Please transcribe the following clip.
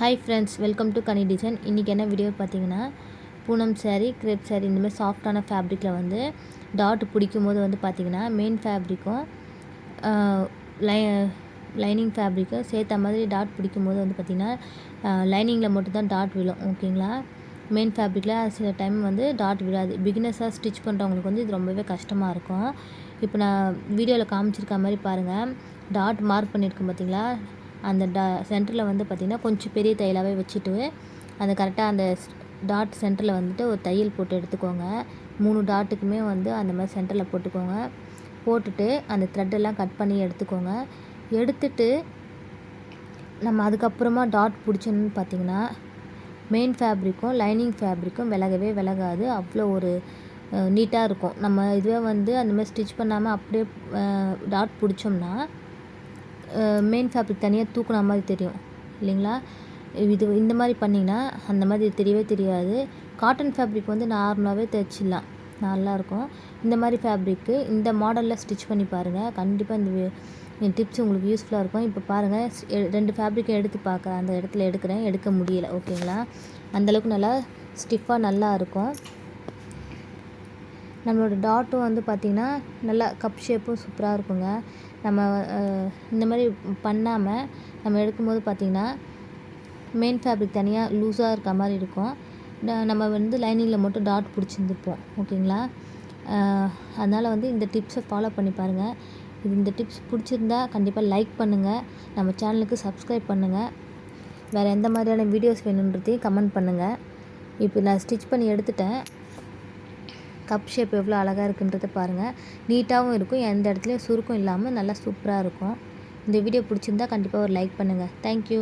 Hi friends welcome to Kani design இன்றைக்கி என்ன video பார்த்தீங்கன்னா பூனம் சேரீ கிரேப் சேரீ இந்த மாதிரி சாஃப்டான ஃபேப்ரிக்கில் வந்து டாட் பிடிக்கும் போது வந்து பார்த்திங்கன்னா மெயின் ஃபேப்ரிக்கும் லை லைனிங் ஃபேப்ரிக்கும் சேர்த்த மாதிரி டாட் பிடிக்கும் போது வந்து பார்த்திங்கன்னா லைனிங்கில் மட்டும்தான் டாட் விழும் ஓகேங்களா மெயின் ஃபேப்ரிக்கில் சில டைம் வந்து டாட் விழாது. பிகினர்ஸாக ஸ்டிச் பண்ணுறவங்களுக்கு வந்து இது ரொம்பவே கஷ்டமாக இருக்கும். இப்போ நான் வீடியோவில் காமிச்சிருக்க மாதிரி பாருங்கள் டாட் மார்க் பண்ணியிருக்கேன் பார்த்தீங்களா? அந்த டா சென்டரில் வந்து பார்த்திங்கன்னா கொஞ்சம் பெரிய தையலாகவே வச்சுட்டு அந்த கரெக்டாக அந்த டாட் சென்டரில் வந்துட்டு ஒரு தையல் போட்டு எடுத்துக்கோங்க. மூணு டாட்டுக்குமே வந்து அந்த மாதிரி சென்டரில் போட்டுக்கோங்க. போட்டுட்டு அந்த த்ரெட்டெல்லாம் கட் பண்ணி எடுத்துக்கோங்க. எடுத்துட்டு நம்ம அதுக்கப்புறமா டாட் பிடிச்சோன்னு பார்த்தீங்கன்னா மெயின் ஃபேப்ரிக்கும் லைனிங் ஃபேப்ரிக்கும் விலகவே விலகாது. அவ்வளோ ஒரு நீட்டாக இருக்கும். நம்ம இதுவே வந்து அந்த மாதிரி ஸ்டிச் பண்ணாமல் அப்படியே டாட் பிடிச்சோம்னா மெயின் ஃபேப்ரிக் தனியாக தூக்குன மாதிரி தெரியும். இல்லைங்களா? இது இந்த மாதிரி பண்ணிங்கன்னா அந்த மாதிரி தெரியவே தெரியாது. காட்டன் ஃபேப்ரிக் வந்து நார்மலாகவே தைச்சிடலாம். நல்லாயிருக்கும் இந்த மாதிரி ஃபேப்ரிக்கு இந்த மாடலில் ஸ்டிச் பண்ணி பாருங்கள் கண்டிப்பாக இந்த டிப்ஸ் உங்களுக்கு யூஸ்ஃபுல்லாக இருக்கும். இப்போ பாருங்கள் ரெண்டு ஃபேப்ரிக்கை எடுத்து பார்க்க அந்த இடத்துல எடுக்கிறேன். எடுக்க முடியல. ஓகேங்களா? அந்தளவுக்கு நல்லா ஸ்டிஃபாக நல்லா இருக்கும். நம்மளோட டாட்டும் வந்து பார்த்திங்கன்னா நல்லா கப் ஷேப்பும் சூப்பராக இருக்குங்க. நம்ம இந்த மாதிரி பண்ணாமல் நம்ம எடுக்கும்போது பார்த்திங்கன்னா மெயின் ஃபேப்ரிக் தனியாக லூஸாக இருக்க மாதிரி இருக்கும். நம்ம வந்து லைனிங்கில் மட்டும் டாட் பிடிச்சிருந்துருப்போம். ஓகேங்களா அதனால் வந்து இந்த டிப்ஸை ஃபாலோ பண்ணி பாருங்கள் இது இந்த டிப்ஸ் பிடிச்சிருந்தா கண்டிப்பாக லைக் பண்ணுங்கள் நம்ம சேனலுக்கு சப்ஸ்கிரைப் பண்ணுங்கள் வேறு எந்த மாதிரியான வீடியோஸ் வேணுன்றதையும் கமெண்ட் பண்ணுங்கள் இப்போ நான் ஸ்டிச் பண்ணி எடுத்துட்டேன். கப் ஷேப் எவ்வளோ அழகாக இருக்குன்றதை பாருங்கள் நீட்டாகவும் இருக்கும். எந்த இடத்துலையும் சுருக்கம் இல்லாமல் நல்லா சூப்பராக இருக்கும். இந்த வீடியோ பிடிச்சிருந்தா கண்டிப்பாக ஒரு லைக் பண்ணுங்கள் தேங்க்யூ